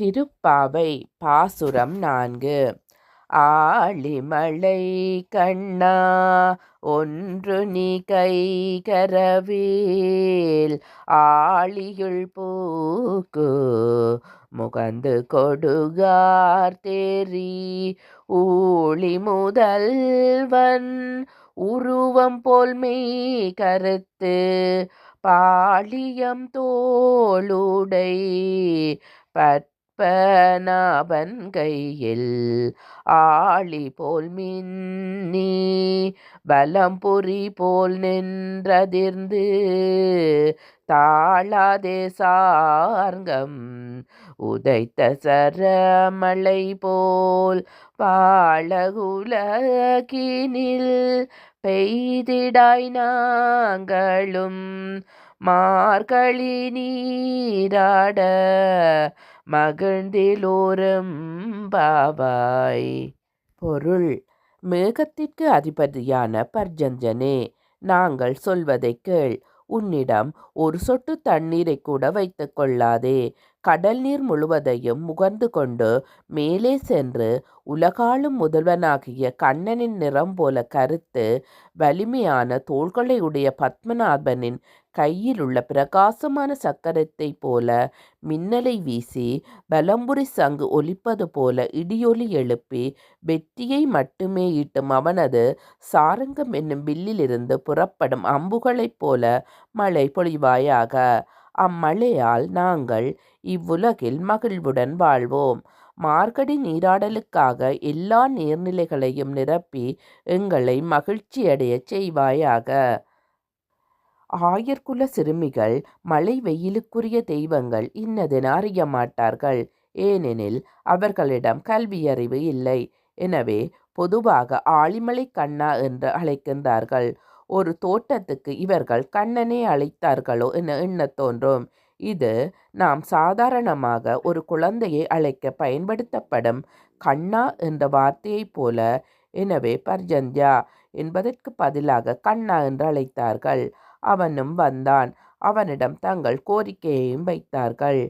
திருப்பாவை பாசுரம் நான்கு. ஆளிமலை கண்ணா ஒன்று நீ கைகரவேல் ஆளியுள் பூக்கு முகந்து கொடுகார் தேரி ஊழி முதல்வன் உருவம் போல் மெய் கருத்து. பாளியம் தோளுடை பற்ற பற்பநாபன் கையில் ஆளி போல் மின்னி பலம்புரி போல் நின்றதிர்ந்து தாழாதே சார்கம் உதைத்த சரமலை போல் பாழகுலகினில் பெய்திடாய் நாங்களும் மார்கழி நீராட மகிழ்ந்திலோரும் பாவாய். பொருள். மேகத்திற்கு அதிபதியான பர்ஜஞ்சனே நாங்கள் சொல்வதைக் கேள். உன்னிடம் ஒரு சொட்டு தண்ணீரை கூட வைத்து கொள்ளாதே. கடல் நீர் முழுவதையும் முகர்ந்து கொண்டு மேலே சென்று உலகாளும் முதல்வனாகிய கண்ணனின் நிறம் போல கருத்து வலிமையான தோள்களையுடைய பத்மநாபனின் கையில் உள்ள பிரகாசமான சக்கரத்தை போல மின்னலை வீசி பலம்புரி சங்கு ஒலிப்பது போல இடியொலி எழுப்பி வெற்றியை மட்டுமே ஈட்டும் அவனது சாரங்கம் என்னும் வில்லிலிருந்து புறப்படும் அம்புகளைப் போல மழை பொழிவாயாக அம்மழையால் நாங்கள் இவ்வுலகில் மகிழ்வுடன் வாழ்வோம். மார்கடி நீராடலுக்காக எல்லா நீர்நிலைகளையும் நிரப்பி எங்களை மகிழ்ச்சியடையச் செய்வாயாக. ஆயர்குல சிறுமிகள் மழை வெயிலுக்குரிய தெய்வங்கள் இன்னதென அறிய மாட்டார்கள். ஏனெனில் அவர்களிடம் கல்வியறிவு இல்லை. எனவே பொதுவாக ஆழிமலை கண்ணா என்று அழைக்கின்றார்கள். ஒரு தோட்டத்துக்கு இவர்கள் கண்ணனே அழைத்தார்களோ என எண்ணத் தோன்றும். இது நாம் சாதாரணமாக ஒரு குழந்தையை அழைக்க பயன்படுத்தப்படும் கண்ணா என்ற வார்த்தையைப் போல. எனவே பர்ஜன்யா என்பதற்கு பதிலாக கண்ணா என்று அழைத்தார்கள். அவனும் வந்தான். அவனிடம் தங்கள் கோரிக்கையையும் வைத்தார்கள்.